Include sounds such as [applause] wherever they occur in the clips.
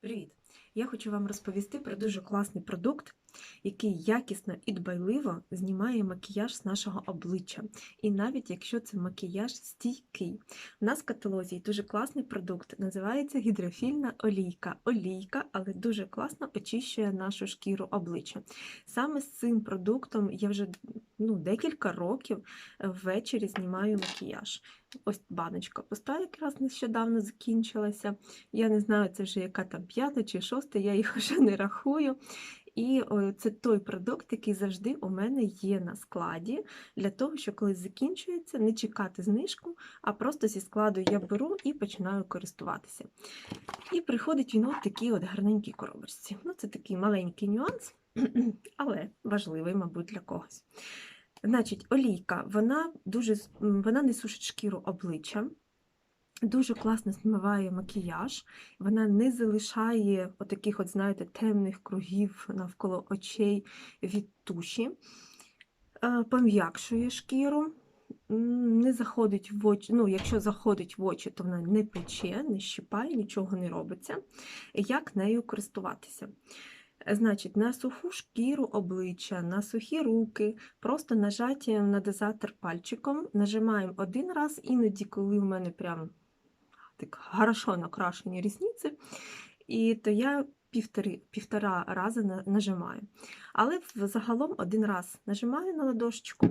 Привіт! Я хочу вам розповісти про дуже класний продукт, який якісно і дбайливо знімає макіяж з нашого обличчя. І навіть якщо це макіяж стійкий. У нас в каталозі є дуже класний продукт, називається гідрофільна олійка. Олійка, але дуже класно очищує нашу шкіру обличчя. Саме з цим продуктом я вже ну, декілька років ввечері знімаю макіяж. Ось баночка пуста, якраз нещодавно закінчилася. Я не знаю, це вже яка там п'ята чи шоста, я їх [laughs] вже не рахую. І це той продукт, який завжди у мене є на складі, для того, що коли закінчується, не чекати знижку, а просто зі складу я беру і починаю користуватися. І приходить він от такий от гарненькій коробочці. Ну, це такий маленький нюанс, [clears throat] але важливий, мабуть, для когось. Значить, олійка, вона дуже вона не сушить шкіру обличчя, дуже класно змиває макіяж, вона не залишає отаких, от, знаєте, темних кругів навколо очей від туші, е, пом'якшує шкіру, не заходить в очі. Ну, якщо заходить в очі, то вона не пече, не щипає, нічого не робиться. Як нею користуватися? Е, Значить, на суху шкіру обличчя, на сухі руки, просто нажаттям на дозатор пальчиком, нажимаємо один раз, іноді, коли в мене прям так хорошо накрашені рісниці, і то я півтори, півтора рази нажимаю. Але загалом один раз нажимаю на ладошечку,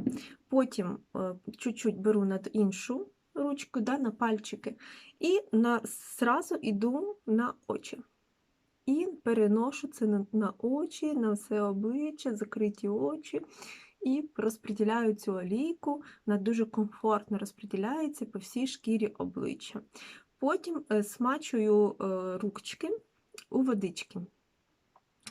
потім е, чуть-чуть беру над іншу ручку, да, на пальчики, і на, зразу йду на очі. І переношу це на, на очі, на все обличчя, закриті очі. І розподіляю цю олійку, вона дуже комфортно розподіляється по всій шкірі обличчя. Потім е, смачую е, ручки у водички.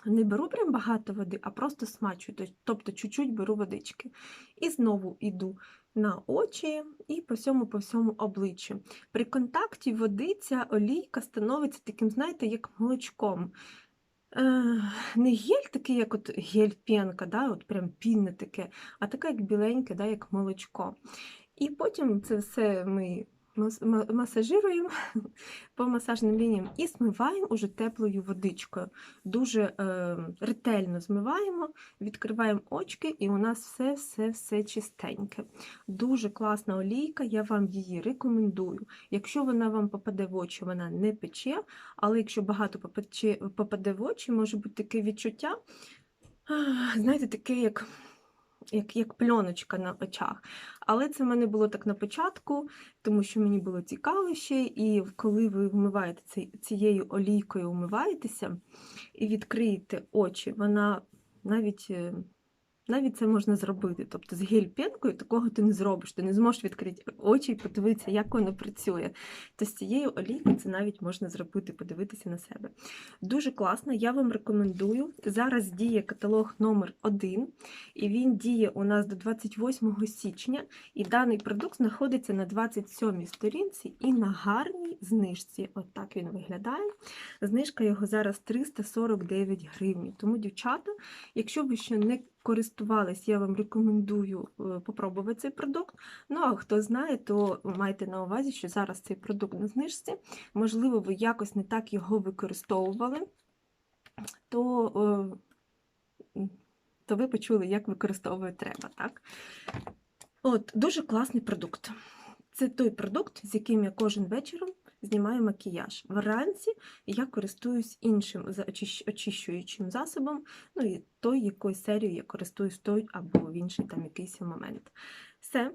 Не беру прям багато води, а просто смачую, тобто чуть-чуть беру водички. І знову йду на очі і по всьому по всьому обличчю. При контакті води ця олійка становиться таким, знаєте, як молочком. Е, не гель такий, як от гель-пенка, да, от прям пінне таке, а таке, як біленьке, да, як молочко. І потім це все ми масажируємо [laughs] по масажним лініям і змиваємо уже теплою водичкою. Дуже е, ретельно змиваємо, відкриваємо очки, і у нас все-все-все чистеньке. Дуже класна олійка, я вам її рекомендую. Якщо вона вам попаде в очі, вона не пече, але якщо багато попаде в очі, може бути таке відчуття, знаєте, таке, як, як, як пльоночка на очах. Але це в мене було так на початку, тому що мені було цікаво ще, і коли ви вмиваєте цією олійкою вмиваєтеся і відкриєте очі, вона навіть. Навіть це можна зробити. Тобто з гель-пенкою такого ти не зробиш. Ти не зможеш відкрити очі і подивитися, як воно працює. То з цією олійкою це навіть можна зробити, подивитися на себе. Дуже класно, я вам рекомендую. Зараз діє каталог номер 1 і він діє у нас до 28 січня. І даний продукт знаходиться на 27 сторінці і на гарній знижці. От так він виглядає. Знижка його зараз 349 гривень. Тому, дівчата, якщо ви ще не користувались, я вам рекомендую е, попробувати цей продукт. Ну а хто знає, то майте на увазі, що зараз цей продукт на знижці. Можливо, ви якось не так його використовували, то, е, то ви почули, як використовувати треба. Так? От, дуже класний продукт. Це той продукт, з яким я кожен вечором знімаю макіяж. Вранці я користуюсь іншим очищуючим засобом, ну і той, якою серією я користуюсь той або в інший там якийсь момент. Все.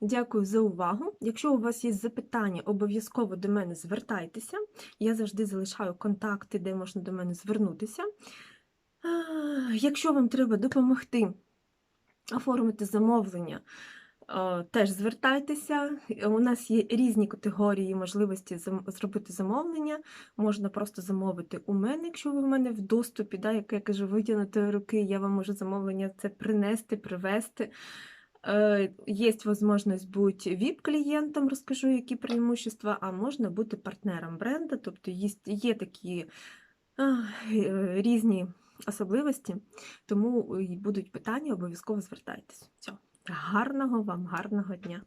Дякую за увагу. Якщо у вас є запитання, обов'язково до мене звертайтеся. Я завжди залишаю контакти, де можна до мене звернутися. Якщо вам треба допомогти оформити замовлення, теж звертайтеся. У нас є різні категорії можливості зробити замовлення. Можна просто замовити у мене, якщо ви в мене в доступі, да, як я кажу, витягнути руки, я вам можу замовлення це принести, привезти. Е, Є можливість бути VIP-клієнтом, розкажу, які преимущества, а можна бути партнером бренду, тобто є, є такі е, різні особливості, тому будуть питання, обов'язково звертайтесь. Гарного вам, гарного дня!